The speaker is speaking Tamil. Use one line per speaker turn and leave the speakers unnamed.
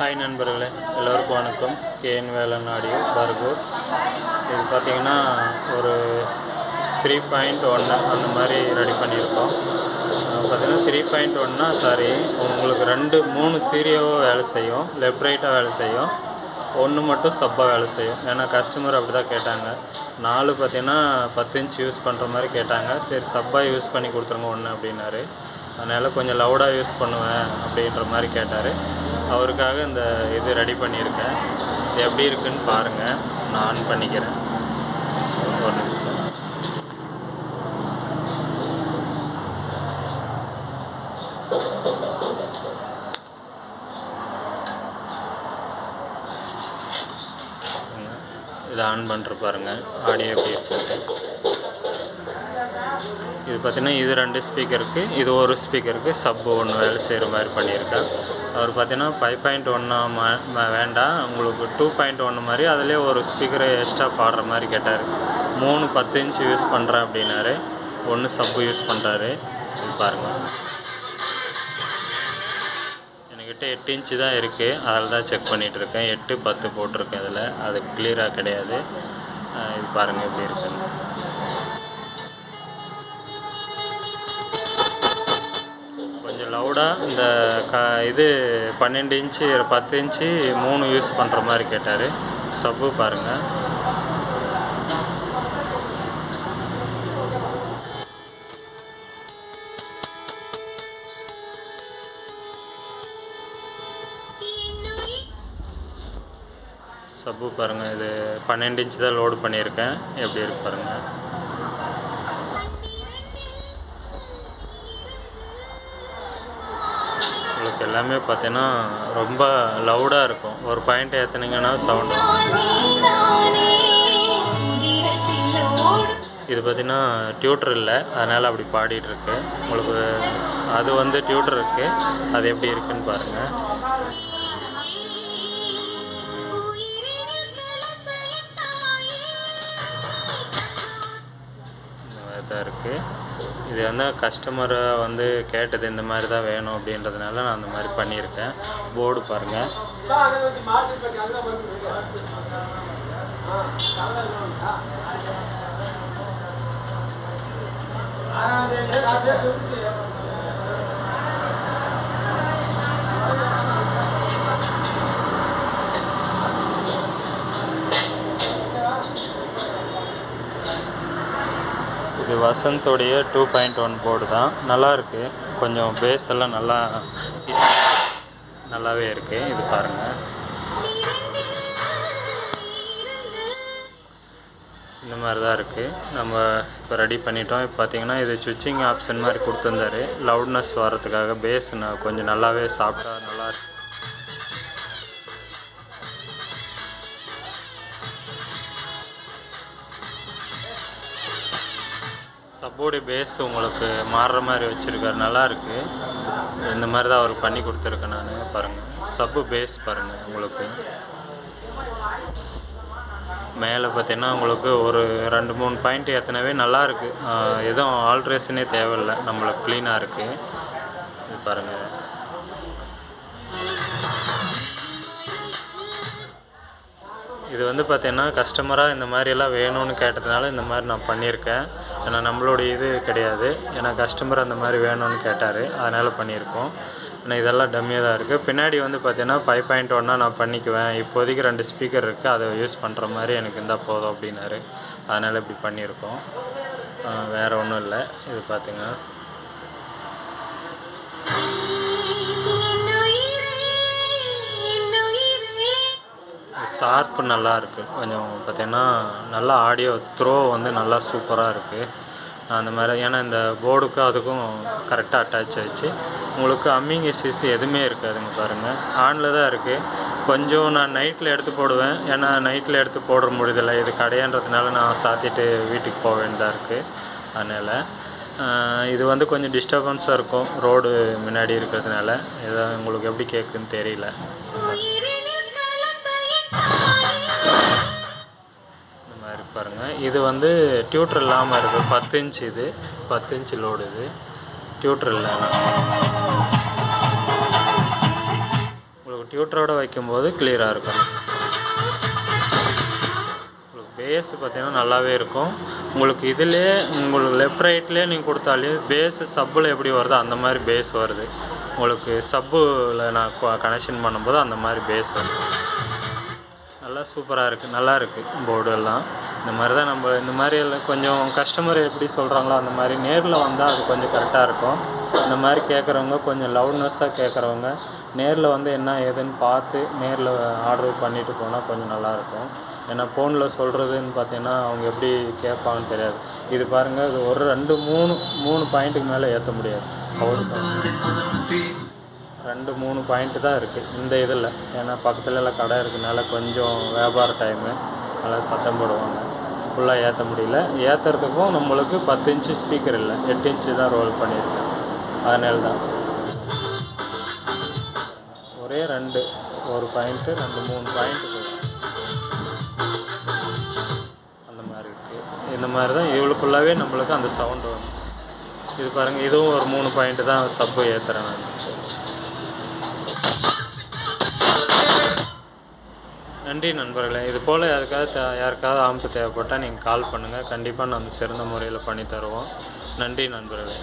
ஹாய் நண்பர்களே எல்லோருக்கும் வணக்கம். KN Velan audio Bargur. இது பார்த்தீங்கன்னா ஒரு த்ரீ பாயிண்ட் ஒன்று அந்த மாதிரி ரெடி பண்ணியிருக்கோம். பார்த்தீங்கன்னா த்ரீ பாயிண்ட் ஒன்னா சாரி உங்களுக்கு ரெண்டு மூணு சீரியவாக வேலை செய்யும் லெஃப்ட் ரைட்டாக வேலை செய்யும் ஒன்று மட்டும் சப்பாக வேலை செய்யும். ஏன்னா கஸ்டமர் அப்படி தான் கேட்டாங்க. நாலு பார்த்தீங்கன்னா பத்து இன்ச் யூஸ் பண்ணுற மாதிரி கேட்டாங்க. சரி சப்பாக யூஸ் பண்ணி கொடுத்துருங்க ஒன்று அப்படின்னாரு. அதனால் கொஞ்சம் லவுடாக யூஸ் பண்ணுவேன் அப்படின்ற மாதிரி கேட்டார். அவருக்காக இந்த இது ரெடி பண்ணியிருக்கேன். இது எப்படி இருக்குன்னு பாருங்கள் நான் ஆன் பண்ணிக்கிறேன். ஒரு நிமிஷம். இதை ஆன் பண்ணுற பாருங்கள் ஆடியோ எப்படி இருக்குது இது பார்த்தீங்கன்னா இது ரெண்டு ஸ்பீக்கருக்கு இது ஒரு ஸ்பீக்கருக்கு சப்பு ஒன்று வேலை செய்கிற மாதிரி பண்ணியிருக்கேன். அவர் பார்த்தீங்கன்னா ஃபைவ் பாயிண்ட் ஒன்றா வேண்டாம். உங்களுக்கு டூ பாயிண்ட் ஒன்று மாதிரி அதிலே ஒரு ஸ்பீக்கரை எக்ஸ்ட்ரா பாடுற மாதிரி கேட்டார். மூணு பத்து இன்ச் யூஸ் பண்ணுறேன் அப்படின்னாரு. ஒன்று சப்பு யூஸ் பண்ணுறாரு பாருங்கள் என்கிட்ட எட்டு இன்ச்சு தான் இருக்குது அதில் தான் செக் பண்ணிகிட்டு இருக்கேன். எட்டு பத்து போட்டிருக்கேன் இதில். அது கிளியராக கிடையாது. இது பாருங்கள் எப்படி இருக்குன்னு. கொஞ்சம் லவுடாக இந்த க இது பன்னெண்டு இன்ச்சு பத்து இன்ச்சு மூணு யூஸ் பண்ணுற மாதிரி கேட்டார். சப்பு பாருங்கள் சப்பு பாருங்கள் இது பன்னெண்டு இன்ச்சு தான் லோடு பண்ணியிருக்கேன். எப்படி இருக்கு பாருங்கள் எல்லாமே பார்த்தீங்கன்னா ரொம்ப லவுடாக இருக்கும். ஒரு பாயிண்ட் ஏற்றுனீங்கன்னா சவுண்டு இது பார்த்தீங்கன்னா டியூட்டர் இல்லை. அதனால் அப்படி பாடிட்டு இருக்கு. உங்களுக்கு அது வந்து டியூட்டர் இருக்குது அது எப்படி இருக்குன்னு பாருங்கள் இந்த மாதிரி தான் இருக்குது இது வந்து கஸ்டமரை வந்து கேட்டது இந்த மாதிரி தான் வேணும் அப்படின்றதுனால நான் அந்த மாதிரி பண்ணியிருக்கேன் போர்டு பாருங்கள் இது வசந்தோடைய டூ பாயிண்ட் ஒன் போர்டு தான். நல்லாயிருக்கு கொஞ்சம் பேஸ் எல்லாம் நல்லா நல்லாவே இருக்குது இது பாருங்கள் இந்த மாதிரி தான் இருக்குது நம்ம இப்போ ரெடி பண்ணிட்டோம். இப்போ பார்த்தீங்கன்னா இது சுவிட்சிங் ஆப்ஷன் மாதிரி கொடுத்துருந்தாரு. லவுட்னஸ் வர்றதுக்காக பேஸ் கொஞ்சம் நல்லாவே சாஃப்டாக நல்லா இருக்கு பேஸ் உங்களுக்கு மாறுற மாதிரி வச்சுருக்காரு. நல்லாயிருக்கு இந்த மாதிரி தான் அவர் பண்ணி கொடுத்துருக்கேன் நான். பாருங்கள் சப்பு பேஸ் பாருங்கள் உங்களுக்கு. மேலே பார்த்தீங்கன்னா உங்களுக்கு ஒரு ரெண்டு மூணு பாயிண்ட் ஏற்றினவே நல்லாயிருக்கு எதுவும் ஆல்ட்ரேஷனே தேவையில்லை. நம்மளுக்கு க்ளீனாக இருக்குது இது பாருங்கள் இது வந்து பார்த்தீங்கன்னா கஸ்டமராக இந்த மாதிரியெல்லாம் வேணும்னு கேட்டதுனால இந்த மாதிரி நான் பண்ணியிருக்கேன். ஏன்னா நம்மளுடைய இது கிடையாது. ஏன்னா கஸ்டமர் அந்த மாதிரி வேணும்னு கேட்டார். அதனால் பண்ணியிருக்கோம். ஆனால் இதெல்லாம் டம்மியாக தான் இருக்குது பின்னாடி வந்து பார்த்தீங்கன்னா ஃபைவ் பாயிண்ட் ஒன்னா நான் பண்ணிக்குவேன். இப்போதைக்கு ரெண்டு ஸ்பீக்கர் இருக்குது அதை யூஸ் பண்ணுற மாதிரி எனக்கு இருந்தால் போதும் அப்படின்னாரு. அதனால் இப்படி பண்ணியிருக்கோம். வேறு ஒன்றும் இல்லை. இது பார்த்திங்கன்னா ஷார்ப்பு நல்லா இருக்குது கொஞ்சம் பார்த்தீங்கன்னா நல்லா ஆடியோ த்ரோ வந்து நல்லா சூப்பராக இருக்குது அந்த மாதிரி ஏன்னா இந்த போர்டுக்கும் அதுக்கும் கரெக்டாக அட்டாச் ஆச்சு உங்களுக்கு அம்மிங் இஷ்யூஸ் எதுவுமே இருக்காதுங்க பாருங்கள் ஆனில் தான் இருக்குது கொஞ்சம் நான் நைட்டில் எடுத்து போடுவேன். ஏன்னா நைட்டில் எடுத்து போட முடியதில்லை இது கடையன்றதுனால நான் சாத்திட்டு வீட்டுக்கு போக வேண்டியதாக இருக்குது அதனால் இது வந்து கொஞ்சம் டிஸ்டர்பன்ஸாக இருக்கும். ரோடு முன்னாடி இருக்கிறதுனால. இதை உங்களுக்கு எப்படி கேட்குதுன்னு தெரியல. இது வந்து டியூட்டர் இல்லாமல் இருக்குது. பத்து இன்ச் இது. பத்து இன்ச் லோடு இது. டியூட்டர் இல்லாமல் உங்களுக்கு டியூட்டரோட வைக்கும்போது கிளியராக இருக்கும். உங்களுக்கு பேஸு பார்த்திங்கன்னா நல்லாவே இருக்கும். உங்களுக்கு இதிலே உங்களுக்கு லெஃப்ட் ரைட்லேயே நீங்கள் கொடுத்தாலே பேஸு சப்பில் எப்படி வருதோ அந்த மாதிரி பேஸ் வருது. உங்களுக்கு சப்பில் நான் கனெக்ஷன் பண்ணும்போது அந்த மாதிரி பேஸ் வருது. நல்லா சூப்பராக இருக்குது நல்லா இருக்குது போர்டு எல்லாம். இந்த மாதிரி தான் நம்ம இந்த மாதிரி எல்லாம் கொஞ்சம் கஸ்டமர் எப்படி சொல்கிறாங்களோ அந்த மாதிரி நேரில் வந்தால் அது கொஞ்சம் கரெக்டாக இருக்கும். இந்த மாதிரி கேட்குறவங்க கொஞ்சம் லவுட்னஸ்ஸாக கேட்குறவங்க நேரில் வந்து என்ன ஏதுன்னு பார்த்து நேரில் ஆர்டர் பண்ணிட்டு போனால் கொஞ்சம் நல்லாயிருக்கும் ஏன்னா ஃபோனில் சொல்கிறதுன்னு பார்த்தீங்கன்னா அவங்க எப்படி கேட்பாங்கன்னு தெரியாது. இது பாருங்கள் இது ஒரு ரெண்டு மூணு மூணு பாயிண்ட்டுக்கு மேலே ஏற்ற முடியாது. அவ்வளோ ரெண்டு மூணு பாயிண்ட்டு தான் இருக்குது இந்த இதில். ஏன்னா பக்கத்துல எல்லாம் கடை இருக்கனால கொஞ்சம் வியாபார டைமு நல்லா சத்தம் போடுவாங்க. ஃபுல்லாக ஏற்ற முடியல. ஏற்றுறதுக்கும் நம்மளுக்கு பத்து இன்ச்சு ஸ்பீக்கர் இல்லை. எட்டு இன்ச்சு தான் ரோல் பண்ணியிருக்கேன். அதனால தான் ஒரே ரெண்டு. ஒரு பாயிண்ட்டு ரெண்டு மூணு பாயிண்ட்டு அந்த மாதிரி இருக்குது இந்த மாதிரி தான் இவ்வளோ நம்மளுக்கு அந்த சவுண்டு வரும். இது பாருங்கள் இதுவும் ஒரு மூணு பாயிண்ட்டு தான் சப்பு ஏற்றுறேன் நான். நன்றி நண்பர்களே. இது போல் யாருக்காவது யாருக்காவது ஆம்பு தேவைப்பட்டால் நீங்கள் கால் பண்ணுங்கள் கண்டிப்பாக நம்ம சிறந்த முறையில் பண்ணி தருவோம். நன்றி நண்பர்களே.